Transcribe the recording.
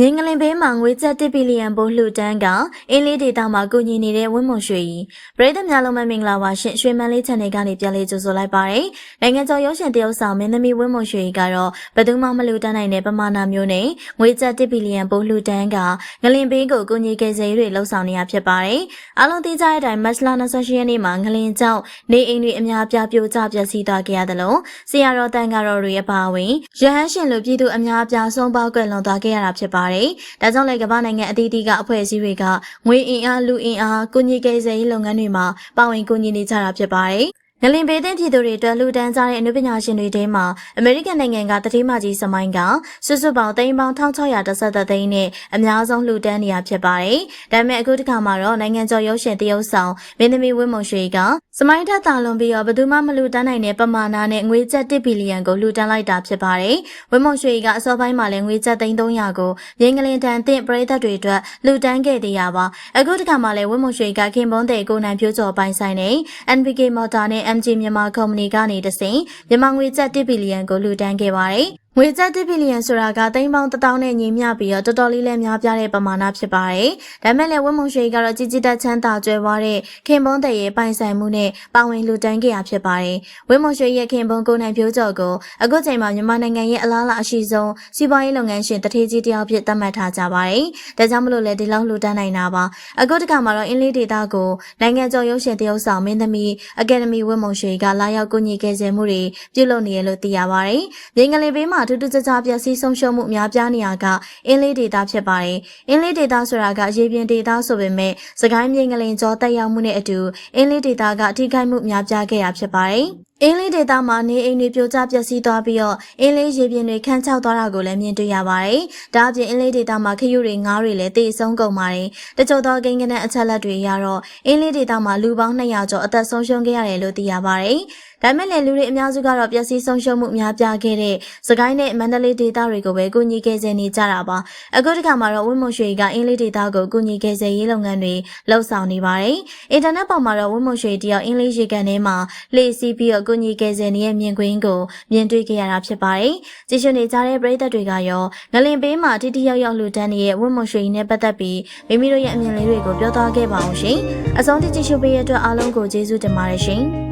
ငင်းကလင်ဘေးမှာငွေကျပ်1ဘီလီယံပို့လှူဒန်းကအင်းလေးဒေတာမှာကူညီနေတဲ့ဝင်းမွန်ရွှေကြီးပရိသတ်များလုံးမမင်္ဂလာပါရှင်ရွှေမန်းလေး channel ကနေပြန်လေးကြိုဆိုလိုက်ပါရယ်နိုင်ငံကျော်ရုပ်ရှင်တရုတ်ဆောင်မင်းသမီးဝင်းမွန်ရွှေကြီးကတော့ဘယ်သူမှမလှူဒန်းနိုင်တဲ့ပမာဏမျိုးနဲ့ငွေကျပ်1ဘီလီယံပို့လှူဒန်းကငလင်ဘေးကိုကူညီကေစေးတွေလှုပ်ဆောင်နေရဖြစ်ပါတယ်အားလုံးသိကြတဲ့အတိုင်းမတ်လ28ရက်နေ့မှာငလင်ကျောက်နေအိမ်တွေအများအပြားပြိုကျပျက်စီးသွားခဲ့ရတယ်လို့ဆရာတော်တန်ဃာတော်တွေအပါအဝင်ရဟန်းရှင်လူပြည်သူအများအပြားဆုံးပေါက်ကွယ်လွန်သွားခဲ့ရတာဖြစ်ပါတယ်။ဒါကြောင့်လည်းကမ္ဘာနိုင်ငံအသီးသီးကအဖွဲ့အစည်းတွေကငွေအင်အားလူအင်အားကုညီကိစ္စရေးလုပ်ငန်းတွေမှာပါဝင်ကူညီနေကြတာဖြစ်ပါတယ်။ ငလင်ဘေးတင်ပြည်သူတွေအတွက်လူတန်းစားတဲ့အနုပညာရှင်တွေထဲမှာအမေရိကန်နိုင်ငံကတတိမကြီးစမိုင်းကစုစုပေါင်းသိန်းပေါင်း1613သိန်းနဲ့အများဆုံးလူတန်းနေရဖြစ်ပါတယ်။ဒါပေမဲ့အခုတစ်ခါမှာတော့နိုင်ငံကျော်ရုပ်ရှင်တရုတ်ဆောင်မင်းသမီးဝင်းမုံရွှေကစမိုင်းထက်တာလွန်ပြီးတော့ဘယ်သူမှမလူတန်းနိုင်တဲ့ပမာဏနဲ့ငွေကျပ်1ဘီလီယံကိုလူတန်းလိုက်တာဖြစ်ပါတယ်။ဝင်းမုံရွှေကအစောပိုင်းမှာလည်းငွေကျပ်သိန်း300ကိုရင်းကလင်တန်တင့်ပရိသတ်တွေအတွက်လူတန်းခဲ့သေးရပါ။အခုတစ်ခါမှာလည်းဝင်းမုံရွှေကခင်ပွန်းတဲ့ကိုနိုင်ဖြိုးကျော်ပိုင်ဆိုင်တဲ့ NBK Motor နဲ့ MG မြန်မာကုမ္ပဏီကနေတဆင့်မြန်မာငွေကျပ်1ဘီလီယံကိုလူတန်းခဲ့ပါတယ်။ ငွေကျပ်1ဘီလီယံဆိုတာကသိန်းပေါင်း1000နဲ့ညီမျှပြီးတော့တော်တော်လေးလည်းများပြားတဲ့ပမာဏဖြစ်ပါတယ်။ဒါမဲ့လည်းဝင်းမုံရွှေကတော့ကြီးကြီးတက်ချမ်းသာကြွယ်ဝတဲ့ခင်ပွန်းတဲ့ရဲ့ပိုင်ဆိုင်မှုနဲ့ပါဝင်လူတန်းခဲ့ရဖြစ်ပါတယ်။ဝင်းမုံရွှေရဲ့ခင်ပွန်းကိုနိုင်ဖြိုးကျော်ကိုအခုချိန်မှာမြန်မာနိုင်ငံရဲ့အလားအလာအရှိဆုံးစီးပွားရေးလုပ်ငန်းရှင်တထေးကြီးတယောက်ဖြစ်သတ်မှတ်ထားကြပါတယ်။ဒါကြောင့်မလို့လည်းဒီလောက်လူတန်းနိုင်တာပါ။အခုတခါမှာတော့အင်းလေးဒေတာကိုနိုင်ငံကျော်ရုပ်ရှင်တရုတ်ဆောင်မင်းသမီးအကယ်ဒမီဝင်းမုံရွှေကလာရောက်ကူညီခဲ့စေမှုတွေပြုလုပ်နေရလို့သိရပါတယ်။ရင်းကလေးဘေးမှာထူးထူးခြားခြားပျက်စီးဆုံးရှုံးမှုအများပြားနေရကအင်းလေးဒေတာဖြစ်ပါတယ်။အင်းလေးဒေတာဆိုတာကရေပြင်ဒေတာဆိုပေမဲ့စကိုင်းမြင်းကလေးကြောတက်ရောက်မှုနဲ့အတူအင်းလေးဒေတာကအထိခိုက်မှုများပြားခဲ့ရဖြစ်ပါတယ်။အင်းလေးဒေတာမှာနေအိမ်တွေပြိုကျပျက်စီးသွားပြီးတော့အင်းလေးရေပြင်တွေခန်းချောက်သွားတာကိုလည်းမြင်တွေ့ရပါတယ်။ဒါအပြင်အင်းလေးဒေတာမှာခရုတွေငါးတွေလည်းတေဆုံးကုန်ပါတယ်။တချို့သောကိန်းကနန်းအချက်လက်တွေအရတော့အင်းလေးဒေတာမှာလူပေါင်း200ကျော်အသက်ဆုံးရှုံးခဲ့ရတယ်လို့သိရပါတယ်။ဒါမဲ့လည်းလူတွေအများစုကတော့ပျက်စီးဆုံးရှုံးမှုများပြားခဲ့တဲ့စကိုင်းနဲ့မန္တလေးဒေတာတွေကိုပဲကူညီခဲ့စေနေကြတာပါ။အခုတခါမှာတော့ဝင်းမုံရွှေကအင်းလေးဒေတာကိုကူညီခဲ့စေရေးလုပ်ငန်းတွေလှုပ်ဆောင်နေပါတယ်။အင်တာနက်ပေါ်မှာတော့ဝင်းမုံရွှေတယောက်အင်းလေးရေကန်ထဲမှာလှည့်စီးပြီးတော့ကူညီခဲ့စေနေတဲ့မြင်ကွင်းကိုမြင်တွေ့ခဲ့ရတာဖြစ်ပါတယ်။ကြည့်ရှုနေကြတဲ့ပရိသတ်တွေကရောငလင်ပေးမှာတိတိယောက်ယောက်လှူဒန်းနေတဲ့ဝင်းမုံရွှေနဲ့ပတ်သက်ပြီးမိမိတို့ရဲ့အမြင်လေးတွေကိုပြောသွားခဲ့ပါအောင်ရှင်။အဆုံးထိကြည့်ရှုပေးရတဲ့အတွက်အားလုံးကိုကျေးဇူးတင်ပါတယ်ရှင်။